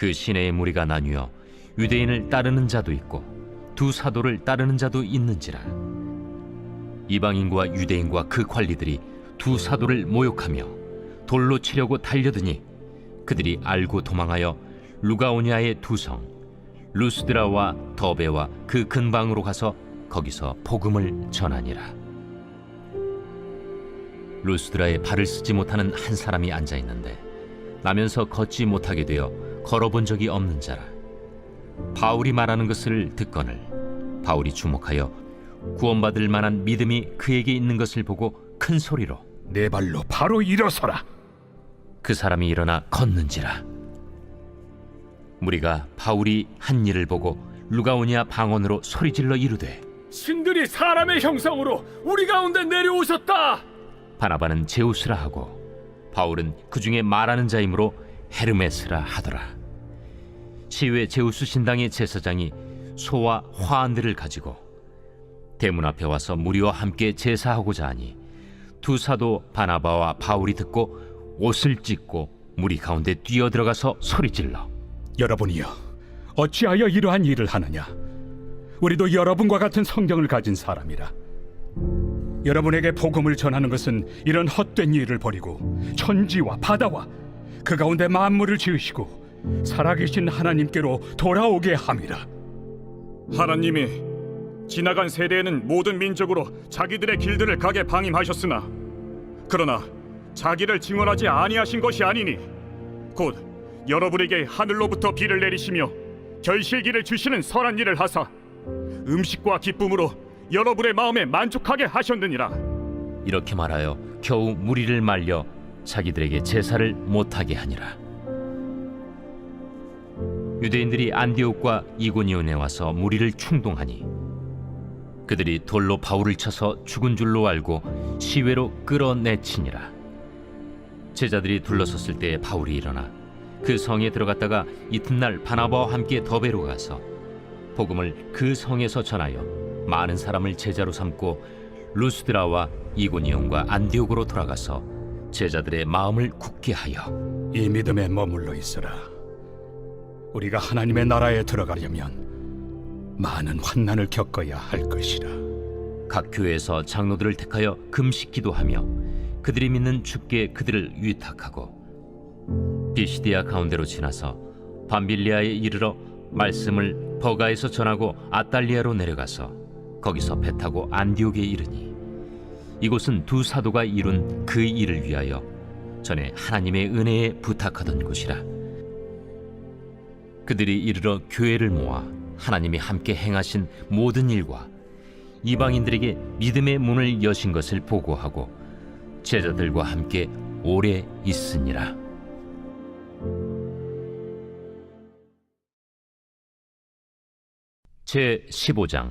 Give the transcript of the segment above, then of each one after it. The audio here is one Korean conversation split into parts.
그 시내의 무리가 나뉘어 유대인을 따르는 자도 있고 두 사도를 따르는 자도 있는지라. 이방인과 유대인과 그 관리들이 두 사도를 모욕하며 돌로 치려고 달려드니 그들이 알고 도망하여 루가오니아의 두성 루스드라와 더베와 그 근방으로 가서 거기서 복음을 전하니라. 루스드라에 발을 쓰지 못하는 한 사람이 앉아 있는데 나면서 걷지 못하게 되어 걸어본 적이 없는 자라 바울이 말하는 것을 듣거늘 바울이 주목하여 구원받을 만한 믿음이 그에게 있는 것을 보고 큰 소리로 내 발로 바로 일어서라. 그 사람이 일어나 걷는지라 무리가 바울이 한 일을 보고 루가오니아 방언으로 소리질러 이르되 신들이 사람의 형상으로 우리 가운데 내려오셨다. 바나바는 제우스라 하고 바울은 그 중에 말하는 자이므로 헤르메스라 하더라. 시외 제우스 신당의 제사장이 소와 화환들을 가지고 대문 앞에 와서 무리와 함께 제사하고자 하니 두 사도 바나바와 바울이 듣고 옷을 찢고 무리 가운데 뛰어 들어가서 소리질러 여러분이여, 어찌하여 이러한 일을 하느냐? 우리도 여러분과 같은 성경을 가진 사람이라. 여러분에게 복음을 전하는 것은 이런 헛된 일을 버리고 천지와 바다와 그 가운데 만물을 지으시고 살아계신 하나님께로 돌아오게 함이라. 하나님이 지나간 세대에는 모든 민족으로 자기들의 길들을 가게 방임하셨으나 그러나 자기를 증언하지 아니하신 것이 아니니 곧 여러분에게 하늘로부터 비를 내리시며 결실기를 주시는 선한 일을 하사 음식과 기쁨으로 여러분의 마음에 만족하게 하셨느니라 이렇게 말하여 겨우 무리를 말려 자기들에게 제사를 못하게 하니라. 유대인들이 안디옥과 이고니온에 와서 무리를 충동하니 그들이 돌로 바울을 쳐서 죽은 줄로 알고 시외로 끌어내치니라. 제자들이 둘러섰을 때 바울이 일어나 그 성에 들어갔다가 이튿날 바나바와 함께 더베로 가서 복음을 그 성에서 전하여 많은 사람을 제자로 삼고 루스드라와 이고니온과 안디옥으로 돌아가서 제자들의 마음을 굳게 하여 이 믿음에 머물러 있으라. 우리가 하나님의 나라에 들어가려면 많은 환난을 겪어야 할 것이라. 각 교회에서 장로들을 택하여 금식 기도하며 그들이 믿는 주께 그들을 위탁하고 비시디아 가운데로 지나서 밤빌리아에 이르러 말씀을 버가에서 전하고 아달리아로 내려가서 거기서 배 타고 안디옥에 이르니 이곳은 두 사도가 이룬 그 일을 위하여 전에 하나님의 은혜에 부탁하던 곳이라 그들이 이르러 교회를 모아 하나님이 함께 행하신 모든 일과 이방인들에게 믿음의 문을 여신 것을 보고하고 제자들과 함께 오래 있으니라. 제 15장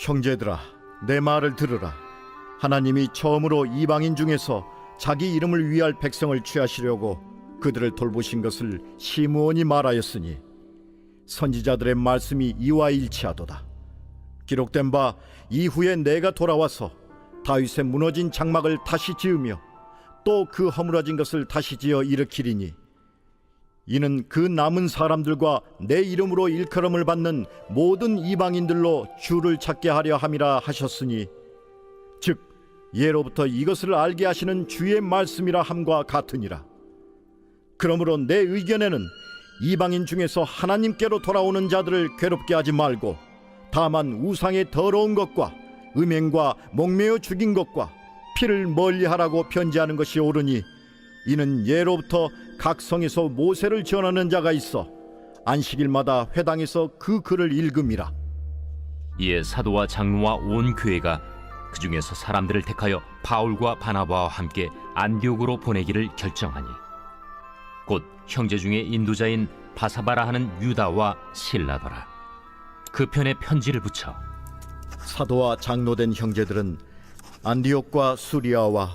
형제들아, 내 말을 들으라. 하나님이 처음으로 이방인 중에서 자기 이름을 위할 백성을 취하시려고 그들을 돌보신 것을 시므온이 말하였으니 선지자들의 말씀이 이와 일치하도다. 기록된 바 이후에 내가 돌아와서 다윗의 무너진 장막을 다시 지으며 또 그 허물어진 것을 다시 지어 일으키리니 이는 그 남은 사람들과 내 이름으로 일컬음을 받는 모든 이방인들로 주를 찾게 하려 함이라 하셨으니 즉 예로부터 이것을 알게 하시는 주의 말씀이라 함과 같으니라. 그러므로 내 의견에는 이방인 중에서 하나님께로 돌아오는 자들을 괴롭게 하지 말고 다만 우상의 더러운 것과 음행과 목매어 죽인 것과 피를 멀리하라고 편지하는 것이 옳으니 이는 예로부터 각 성에서 모세를 전하는 자가 있어 안식일마다 회당에서 그 글을 읽음이라. 이에 사도와 장로와 온 교회가 그 중에서 사람들을 택하여 바울과 바나바와 함께 안디옥으로 보내기를 결정하니 곧 형제 중에 인도자인 바사바라 하는 유다와 실라더라. 그 편에 편지를 붙여 사도와 장로된 형제들은 안디옥과 수리아와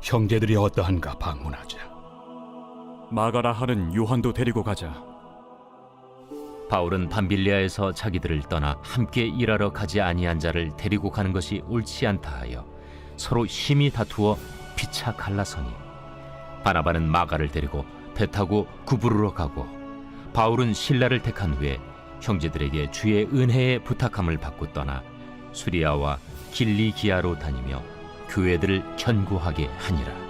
형제들이 어떠한가 방문하자. 마가라 하는 요한도 데리고 가자. 바울은 밤빌리아에서 자기들을 떠나 함께 일하러 가지 아니한 자를 데리고 가는 것이 옳지 않다 하여 서로 심히 다투어 피차 갈라서니 바나바는 마가를 데리고 배 타고 구부르러 가고 바울은 신라를 택한 후에 형제들에게 주의 은혜에 부탁함을 받고 떠나 수리아와 길리기아로 다니며 교회들을 견고하게 하니라.